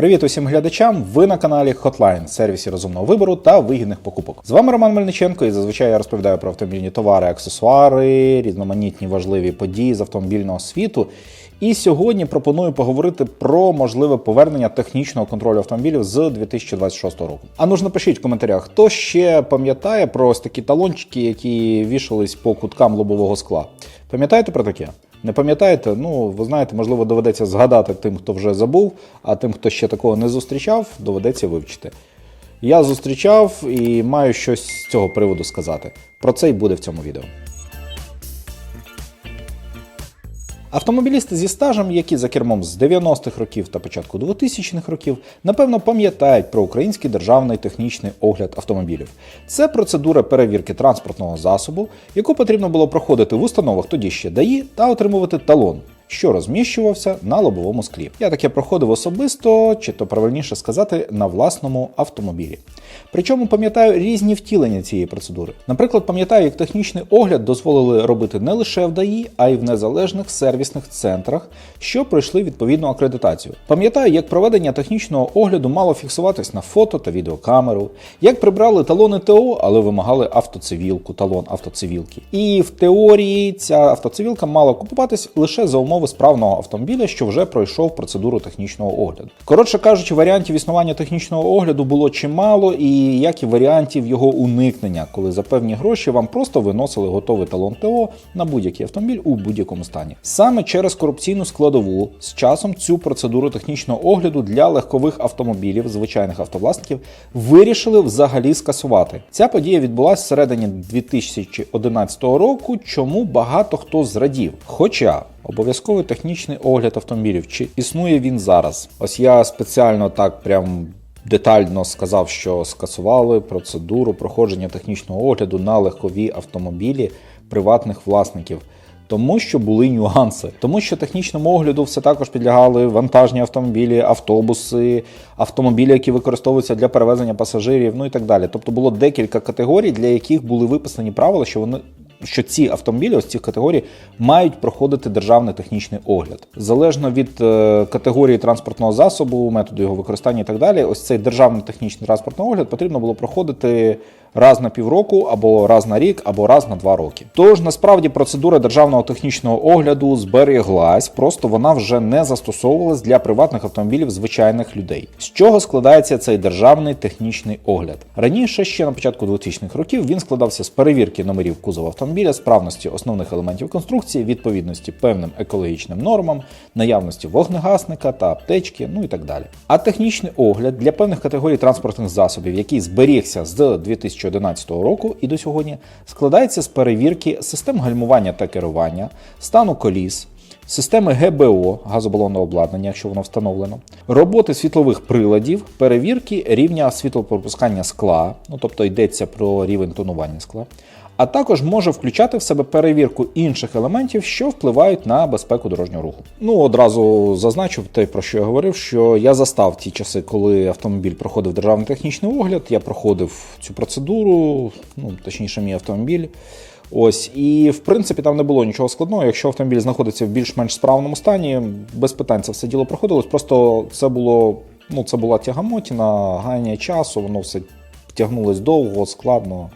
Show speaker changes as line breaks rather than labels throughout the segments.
Привіт усім глядачам! Ви на каналі Hotline, сервісі розумного вибору та вигідних покупок. З вами Роман Мельниченко, і зазвичай я розповідаю про автомобільні товари, аксесуари, різноманітні важливі події з автомобільного світу. І сьогодні пропоную поговорити про можливе повернення технічного контролю автомобілів з 2026 року. А ну ж напишіть в коментарях, хто ще пам'ятає про ось такі талончики, які вішались по куткам лобового скла. Пам'ятаєте про таке? Не пам'ятаєте? Ну, ви знаєте, можливо, доведеться згадати тим, хто вже забув, а тим, хто ще такого не зустрічав, доведеться вивчити. Я зустрічав і маю щось з цього приводу сказати. Про це й буде в цьому відео. Автомобілісти зі стажем, які за кермом з 90-х років та початку 2000-х років, напевно пам'ятають про український державний технічний огляд автомобілів. Це процедура перевірки транспортного засобу, яку потрібно було проходити в установах тоді ще ДАІ та отримувати талон. Що розміщувався на лобовому склі. Я таке проходив особисто, чи то правильніше сказати, на власному автомобілі. Причому пам'ятаю різні втілення цієї процедури. Наприклад, пам'ятаю, як технічний огляд дозволили робити не лише в ДАІ, а й в незалежних сервісних центрах, що пройшли відповідну акредитацію. Пам'ятаю, як проведення технічного огляду мало фіксуватись на фото та відеокамеру, як прибрали талони ТО, але вимагали автоцивілку, талон автоцивілки. І в теорії ця автоцивілка мала купуватись лише за умови справного автомобіля, що вже пройшов процедуру технічного огляду. Коротше кажучи, варіантів існування технічного огляду було чимало, і як і варіантів його уникнення, коли за певні гроші вам просто виносили готовий талон ТО на будь-який автомобіль у будь-якому стані. Саме через корупційну складову з часом цю процедуру технічного огляду для легкових автомобілів, звичайних автовласників, вирішили взагалі скасувати. Ця подія відбулася всередині 2011 року, чому багато хто зрадів. Хоча Обов'язковий технічний огляд автомобілів. Чи існує він зараз? Ось я спеціально так прям детально сказав, що скасували процедуру проходження технічного огляду на легкові автомобілі приватних власників. Тому що були нюанси, тому що технічному огляду все також підлягали вантажні автомобілі, автобуси, автомобілі, які використовуються для перевезення пасажирів, ну і так далі. Тобто було декілька категорій, для яких були виписані правила, що вони що ці автомобілі ось цих категорій мають проходити державний технічний огляд. Залежно від е, категорії транспортного засобу, методу його використання і так далі, ось цей державний технічний транспортний огляд потрібно було проходити раз на півроку, або раз на рік, або раз на два роки. Тож насправді процедура державного технічного огляду зберіглась, просто вона вже не застосовувалась для приватних автомобілів звичайних людей. З чого складається цей державний технічний огляд? Раніше, ще на початку 2000-х років, він складався з перевірки номерів кузова автомобіля, справності основних елементів конструкції, відповідності певним екологічним нормам, наявності вогнегасника та аптечки, ну і так далі. А технічний огляд для певних категорій транспортних засобів, який зберігся з 2000 2011 року і до сьогодні складається з перевірки систем гальмування та керування, стану коліс, системи ГБО газобалонного обладнання, якщо воно встановлено, роботи світлових приладів, перевірки рівня світлопропускання скла, ну тобто йдеться про рівень тонування скла. А також може включати в себе перевірку інших елементів, що впливають на безпеку дорожнього руху. Ну одразу зазначу те, про що я говорив, що я застав ті часи, коли автомобіль проходив державний технічний огляд. Я проходив цю процедуру, ну точніше, мій автомобіль. Ось, і в принципі там не було нічого складного. Якщо автомобіль знаходиться в більш-менш справному стані, без питань це все діло проходилось. Просто це було, ну це була тягамотіна, ганяння часу, воно все тягнулось довго, складно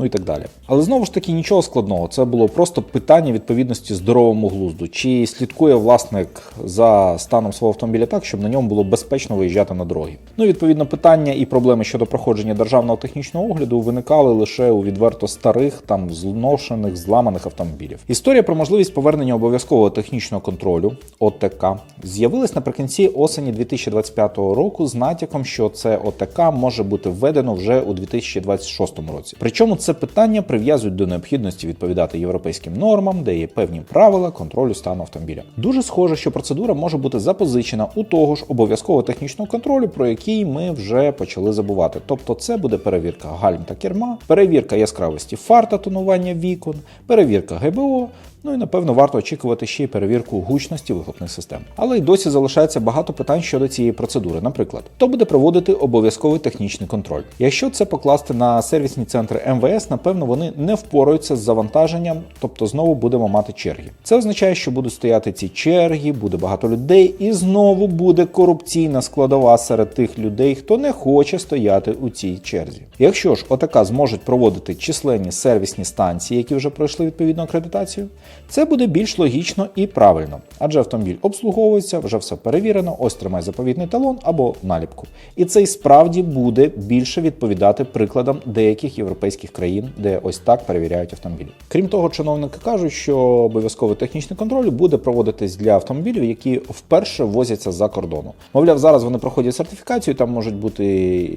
ну і так далі. Але знову ж таки нічого складного. Це було просто питання відповідності здоровому глузду. Чи слідкує власник за станом свого автомобіля так, щоб на ньому було безпечно виїжджати на дороги? Ну, відповідно, питання і проблеми щодо проходження державного технічного огляду виникали лише у відверто старих, там зношених, зламаних автомобілів. Історія про можливість повернення обов'язкового технічного контролю ОТК з'явилась наприкінці осені 2025 року з натяком, що це ОТК може бути введено вже у 2026 році. Причому це питання прив'язують до необхідності відповідати європейським нормам, де є певні правила контролю стану автомобіля. Дуже схоже, що процедура може бути запозичена у того ж обов'язкового технічного контролю, про який ми вже почали забувати. Тобто, це буде перевірка гальм та керма, перевірка яскравості фар та тонування вікон, перевірка ГБО, Ну і напевно варто очікувати ще й перевірку гучності вихлопних систем. Але й досі залишається багато питань щодо цієї процедури. Наприклад, хто буде проводити обов'язковий технічний контроль? Якщо це покласти на сервісні центри МВС, напевно вони не впораються з завантаженням, тобто знову будемо мати черги. Це означає, що будуть стояти ці черги, буде багато людей, і знову буде корупційна складова серед тих людей, хто не хоче стояти у цій черзі. Якщо ж ОТК зможуть проводити численні сервісні станції, які вже пройшли відповідну акредитацію, це буде більш логічно і правильно, адже автомобіль обслуговується, вже все перевірено, ось тримай заповітний талон або наліпку. І це й справді буде більше відповідати прикладам деяких європейських країн, де ось так перевіряють автомобілі. Крім того, чиновники кажуть, що обов'язковий технічний контроль буде проводитись для автомобілів, які вперше ввозяться за кордону. Мовляв, зараз вони проходять сертифікацію, там можуть бути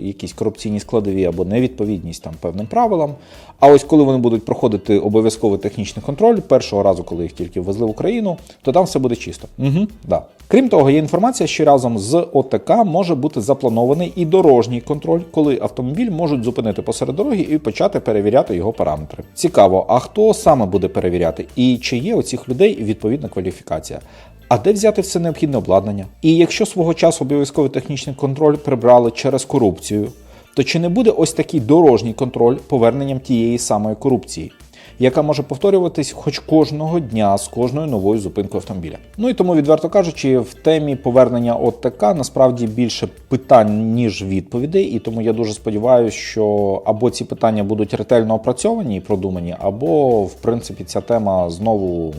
якісь корупційні складові або невідповідність там певним правилам. А ось коли вони будуть проходити обов'язковий технічний контроль першого разу, коли їх тільки ввезли в Україну, то там все буде чисто. Угу, да. Крім того, є інформація, що разом з ОТК може бути запланований і дорожній контроль, коли автомобіль можуть зупинити посеред дороги і почати перевіряти його параметри. Цікаво, а хто саме буде перевіряти, і чи є у цих людей відповідна кваліфікація? А де взяти все необхідне обладнання? І якщо свого часу обов'язковий технічний контроль прибрали через корупцію, то чи не буде ось такий дорожній контроль поверненням тієї самої корупції? Яка може повторюватись хоч кожного дня з кожною новою зупинкою автомобіля. Ну і тому, відверто кажучи, в темі повернення ОТК насправді більше питань, ніж відповідей, і тому я дуже сподіваюся, що або ці питання будуть ретельно опрацьовані і продумані, або в принципі ця тема знову.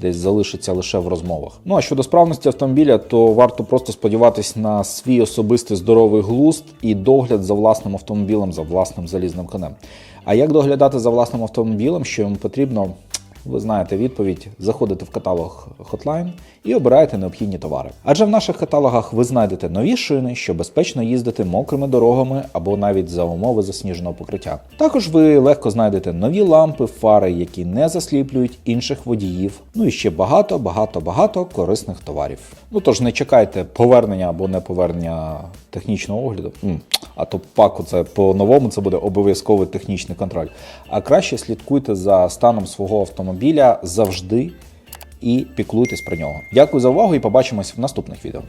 Десь залишиться лише в розмовах. Ну а щодо справності автомобіля, то варто просто сподіватись на свій особистий здоровий глузд і догляд за власним автомобілем, за власним залізним конем. А як доглядати за власним автомобілем, що йому потрібно? Ви знаєте відповідь, заходите в каталог Hotline і обираєте необхідні товари. Адже в наших каталогах ви знайдете нові шини, що безпечно їздити мокрими дорогами або навіть за умови засніженого покриття. Також ви легко знайдете нові лампи, фари, які не засліплюють інших водіїв. Ну і ще багато, багато, багато корисних товарів. Ну тож не чекайте повернення або не повернення технічного огляду. А то паку це по-новому це буде обов'язковий технічний контроль. А краще слідкуйте за станом свого автомобіля завжди і піклуйтесь про нього. Дякую за увагу і побачимось в наступних відео.